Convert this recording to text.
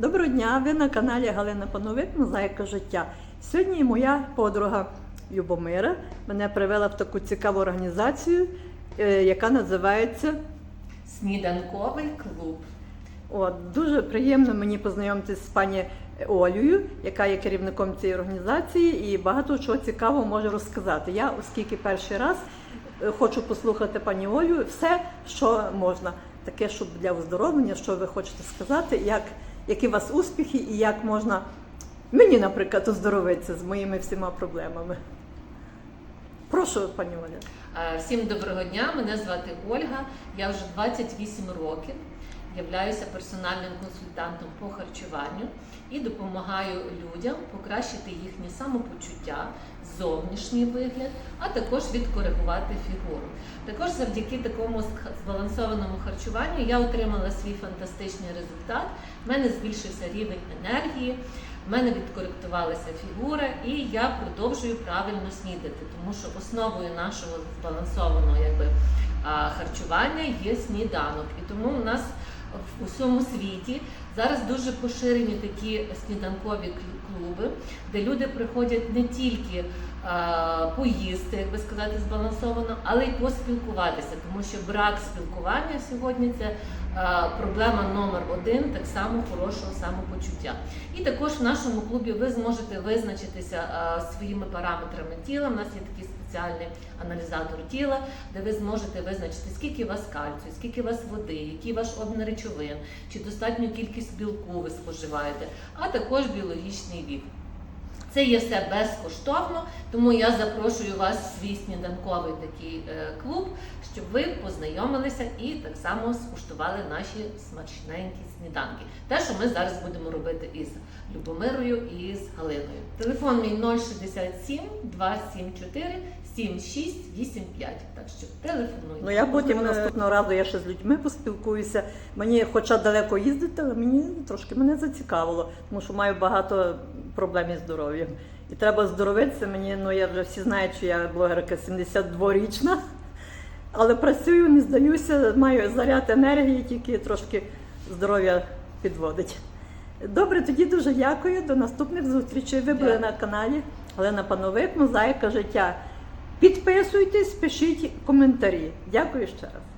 Доброго дня! Ви на каналі Галина Пановик Мозаїка життя. Сьогодні моя подруга Любомира мене привела в таку цікаву організацію, е, яка називається Сніданковий клуб. От, дуже приємно мені познайомитися з пані Олею, яка є керівником цієї організації, і багато чого цікавого може розказати. Я, оскільки перший раз е, хочу послухати пані Олю, все, що можна, таке, щоб для оздоровлення, що ви хочете сказати, як, які у вас успіхи і як можна мені, наприклад, оздоровитися з моїми всіма проблемами. Прошу, пані Оля. Е, Всім доброго дня. Мене звати Ольга. Я вже 28 років являюся персональним консультантом по харчуванню і допомагаю людям покращити їхнє самопочуття, зовнішній вигляд, а також відкоригувати фігуру. Також завдяки такому збалансованому харчуванню я отримала свій фантастичний результат. У мене збільшився рівень енергії. в мене відкоректувалася фігура, і я продовжую правильно снідати, тому що основою нашого збалансованого якби, харчування є сніданок. І тому у нас в усьому світі. Зараз дуже поширені такі сніданкові клуби, де люди приходять не тільки а, поїсти, як би сказати, збалансовано, але й поспілкуватися, тому що брак спілкування сьогодні це проблема номер один, так само хорошого самопочуття. І також в нашому клубі ви зможете визначитися своїми параметрами тіла. У нас є такий спеціальний аналізатор тіла, де ви зможете визначити, скільки у вас кальцію, скільки у вас води, який ваш обмін речовин, чи достатню кількість білку ви споживаєте, а також біологічний вік. Це є все безкоштовно, тому я запрошую вас в свій сніданковий такий е, клуб, щоб ви познайомилися і так само скуштували наші смачненькі сніданки. Те, що ми зараз будемо робити із Любомирою і з Галиною. Телефон мій 067 274 7685. Так що телефонуйте. Ну я потім наступного разу я ще з людьми поспілкуюся. Мені, хоча далеко їздити, але мені трошки мене зацікавило, тому що маю багато проблем із здоров'ям. І треба здоровитися. Мені, ну я вже всі знають, що я блогерка 72-річна, але працюю, не здаюся, маю заряд енергії, тільки трошки здоров'я підводить. Добре, тоді дуже дякую. До наступних зустрічей. Ви були на каналі Галина Пановик, Мозаїка життя. Підписуйтесь, пишіть коментарі. Дякую ще раз.